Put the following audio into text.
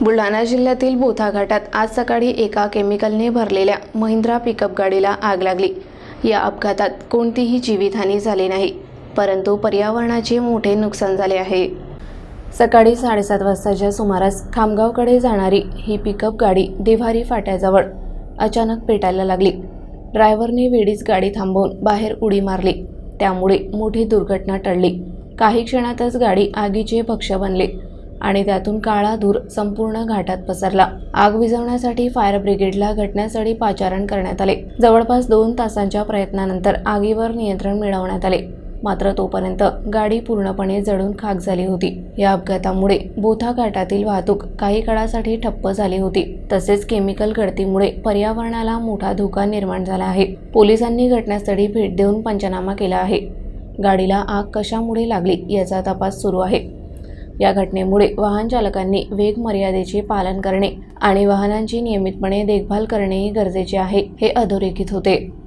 बुलढाणा जिल्ह्यातील बोथा घाटात आज सकाळी एका केमिकलने भरलेल्या महिंद्रा पिकअप गाडीला आग लागली. या अपघातात कोणतीही जीवितहानी झाली नाही परंतु पर्यावरणाचे मोठे नुकसान झाले आहे. सकाळी साडेसात वाजताच्या सुमारास खामगावकडे जाणारी ही पिकअप गाडी देव्हारी फाट्याजवळ अचानक पेटायला लागली. ड्रायव्हरने वेळीच गाडी थांबवून बाहेर उडी मारली. त्यामुळे मोठी दुर्घटना टळली. काही क्षणातच गाडी आगीचे भक्ष बनले. आणि त्यातून काळा धूर संपूर्ण घाटात पसरला. आग विझवण्यासाठी फायर ब्रिगेडला घटनास्थळी पाचारण करण्यात आले. जवळपास दोन तासांच्या प्रयत्नानंतर आगीवर नियंत्रण मिळवण्यात आले. मात्र तोपर्यंत गाडी पूर्णपणे जळून खाक झाली होती. या अपघातामुळे बोथा घाटातील वाहतूक काही काळासाठी ठप्प झाली होती. तसेच केमिकल गळतीमुळे पर्यावरणाला मोठा धोका निर्माण झाला आहे. पोलिसांनी घटनास्थळी भेट देऊन पंचनामा केला आहे. गाडीला आग कशामुळे लागली याचा तपास सुरू आहे. या घटनेमुळे वाहन चालकांनी वेग मर्यादेचे पालन करणे आणि वाहनांची नियमितपणे देखभाल करणेही गरजेचे आहे हे अधोरेखित होते.